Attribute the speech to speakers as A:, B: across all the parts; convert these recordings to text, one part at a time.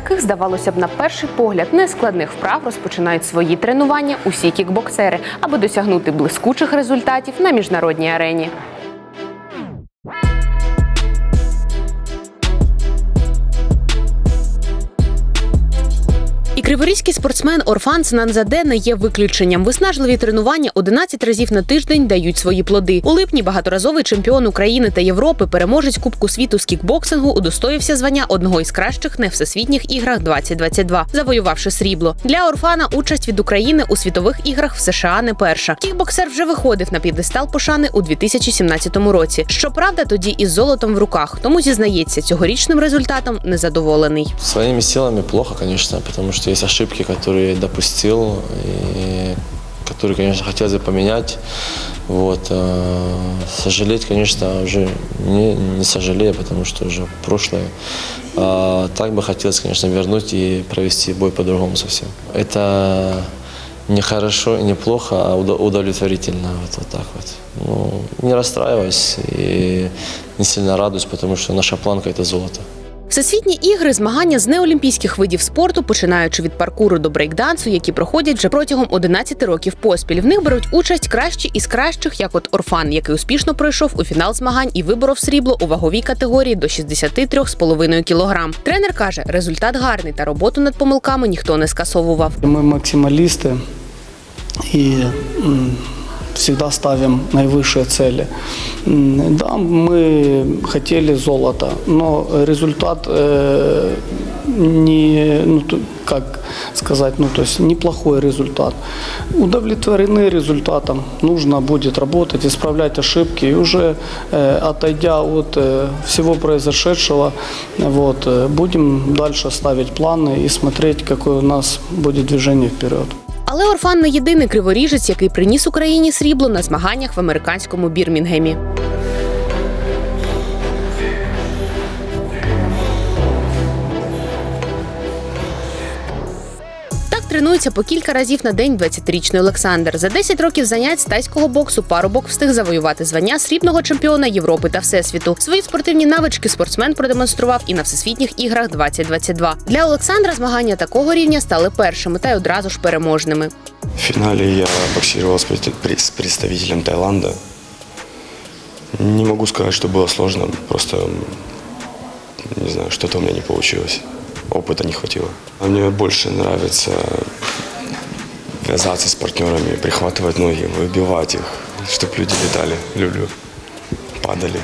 A: таких, здавалося б, на перший погляд нескладних вправ розпочинають свої тренування усі кікбоксери, аби досягнути блискучих результатів на міжнародній арені. Криворізький спортсмен Орфан Снанзаде не є виключенням. Виснажливі тренування 11 разів на тиждень дають свої плоди. У липні багаторазовий чемпіон України та Європи, переможець Кубку світу з кікбоксингу, удостоївся звання одного із кращих на всесвітніх іграх 2022, завоювавши срібло. Для Орфана участь від України у світових іграх в США не перша. Кікбоксер вже виходив на п'єдестал пошани у 2017 році. Щоправда, тоді із золотом в руках. Тому зізнається, цьогорічним результатом незадоволений.
B: Своими силами плохо, конечно, потому что есть ошибки, которые я допустил, и которые, конечно, хотелось бы поменять. Вот. а, Сожалеть, конечно, уже не, не сожалею, потому что уже прошлое. А так бы хотелось, конечно, вернуть и провести бой по-другому совсем. Это не хорошо и не плохо, а удо- удовлетворительно. Вот, вот так вот. Ну, не расстраиваюсь и не сильно радуюсь, потому что наша планка – это золото.
A: Всесвітні ігри змагання з неолімпійських видів спорту, починаючи від паркуру до брейкдансу, які проходять вже протягом 11 років поспіль. В них беруть участь кращі із кращих, як от Орфан, який успішно пройшов у фінал змагань і виборов срібло у ваговій категорії до 63,5 кг. Тренер каже, результат гарний, та роботу над помилками ніхто не скасовував.
C: Мы максималисты и м, всегда ставим наивысшие цели. Да, мы хотели золото, но результат э, не, ну, как сказать, ну, то есть неплохой результат. Удовлетворены результатом. Нужно будет работать, исправлять ошибки. И уже э, отойдя от э, всего произошедшего, вот, э, будем дальше ставить планы и смотреть, какое у нас будет движение вперед.
A: Але Орфан не єдиний криворіжець, який приніс Україні срібло на змаганнях в американському Бірмінгемі. Тренується по кілька разів на день 20-річний Олександр. За 10 років занять з тайського боксу парубок встиг завоювати звання срібного чемпіона Європи та Всесвіту. Свої спортивні навички спортсмен продемонстрував і на всесвітніх іграх 2022. Для Олександра змагання такого рівня стали першими та й одразу ж переможними.
D: В финале я пред- с представителем Таиланда. Не могу сказать, что было сложно, просто, не знаю, что-то у меня не получилось Опыта не хватило. А мне больше нравится вязаться с партнерами, прихватывать ноги, выбивать их, чтобы люди летали, люблю, падали.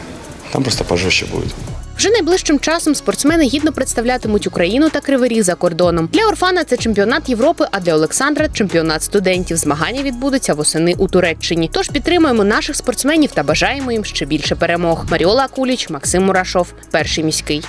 D: Там просто пожестче будет.
A: Вже найближчим часом спортсмени гідно представлятимуть Україну та Кривий Ріг за кордоном. Для Орфана це чемпіонат Європи, а для Олександра чемпіонат студентів. Змагання відбудуться восени у Туреччині. Тож підтримуємо наших спортсменів та бажаємо їм ще більше перемог. Маріола Куліч, Максим Мурашов, перший міський.